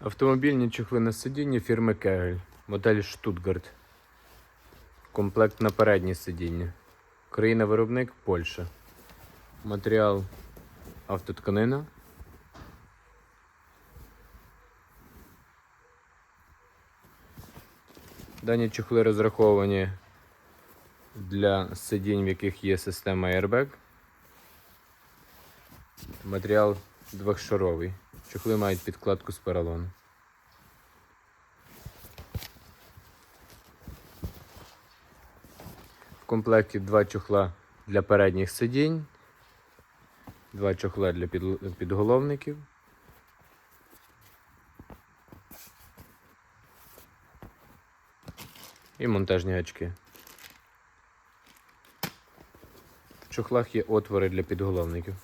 Автомобільні чохли на сидіння фірми Кегель, модель Штутгарт. Комплект на переднє сидіння. Країна-виробник Польща. Матеріал автотканина. Дані чохли розраховані для сидінь, в яких є система Airbag. Матеріал двохшаровий. Чохли мають підкладку з поролону. В комплекті два чохла для передніх сидінь, два чохла для підголовників. І монтажні гачки. В чохлах є отвори для підголовників.